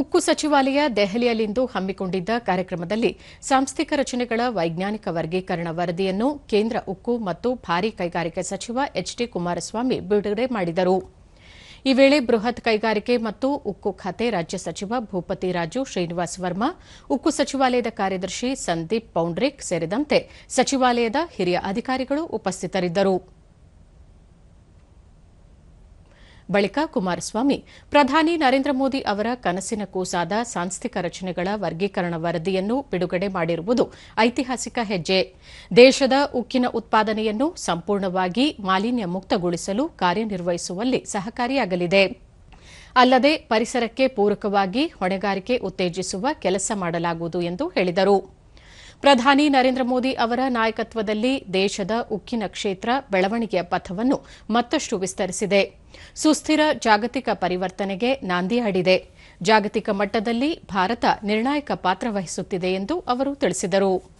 ಉಕ್ಕು ಸಚಿವಾಲಯ ದೆಹಲಿಯಲ್ಲಿಂದು ಹಮ್ಮಿಕೊಂಡಿದ್ದ ಕಾರ್ಯಕ್ರಮದಲ್ಲಿ ಸಾಂಸ್ಥಿಕ ರಚನೆಗಳ ವೈಜ್ಞಾನಿಕ ವರ್ಗೀಕರಣ ವರದಿಯನ್ನು ಕೇಂದ್ರ ಉಕ್ಕು ಮತ್ತು ಭಾರೀ ಕೈಗಾರಿಕೆ ಸಚಿವ ಎಚ್ ಡಿ ಕುಮಾರಸ್ವಾಮಿ ಬಿಡುಗಡೆ ಮಾಡಿದರು. ಈ ವೇಳೆ ಬೃಹತ್ ಕೈಗಾರಿಕೆ ಮತ್ತು ಉಕ್ಕು ಖಾತೆ ರಾಜ್ಯ ಸಚಿವ ಭೂಪತಿ ರಾಜು, ಶ್ರೀನಿವಾಸ್ ವರ್ಮಾ, ಉಕ್ಕು ಸಚಿವಾಲಯದ ಕಾರ್ಯದರ್ಶಿ ಸಂದೀಪ್ ಪೌಂಡ್ರಿಕ್ ಸೇರಿದಂತೆ ಸಚಿವಾಲಯದ ಹಿರಿಯ ಅಧಿಕಾರಿಗಳು ಉಪಸ್ಥಿತರಿದ್ದರು. ಬಳಿಕ ಕುಮಾರಸ್ವಾಮಿ, ಪ್ರಧಾನಿ ನರೇಂದ್ರ ಮೋದಿ ಅವರ ಕನಸಿನ ಕೂಸಾದ ಸಾಂಸ್ಥಿಕ ರಚನೆಗಳ ವರ್ಗೀಕರಣ ವರದಿಯನ್ನು ಬಿಡುಗಡೆ ಮಾಡಿರುವುದು ಐತಿಹಾಸಿಕ ಹೆಜ್ಜೆ. ದೇಶದ ಉಕ್ಕಿನ ಉತ್ಪಾದನೆಯನ್ನು ಸಂಪೂರ್ಣವಾಗಿ ಮಾಲಿನ್ಯ ಮುಕ್ತಗೊಳಿಸಲು ಕಾರ್ಯನಿರ್ವಹಿಸುವಲ್ಲಿ ಸಹಕಾರಿಯಾಗಲಿದೆ. ಅಲ್ಲದೆ ಪರಿಸರಕ್ಕೆ ಪೂರಕವಾಗಿ ಹೊಣೆಗಾರಿಕೆ ಉತ್ತೇಜಿಸುವ ಕೆಲಸ ಮಾಡಲಾಗುವುದು ಎಂದು ಹೇಳಿದರು. ಪ್ರಧಾನಿ ನರೇಂದ್ರ ಮೋದಿ ಅವರ ನಾಯಕತ್ವದಲ್ಲಿ ದೇಶದ ಉಕ್ಕಿನ ಕ್ಷೇತ್ರ ಬೆಳವಣಿಗೆಯ ಪಥವನ್ನು ಮತ್ತಷ್ಟು ವಿಸ್ತರಿಸಿದೆ. ಸುಸ್ಥಿರ ಜಾಗತಿಕ ಪರಿವರ್ತನೆಗೆ ನಾಂದಿ ಹಾಡಿದೆ. ಜಾಗತಿಕ ಮಟ್ಟದಲ್ಲಿ ಭಾರತ ನಿರ್ಣಾಯಕ ಪಾತ್ರ ವಹಿಸುತ್ತಿದೆ ಎಂದು ಅವರು ತಿಳಿಸಿದರು.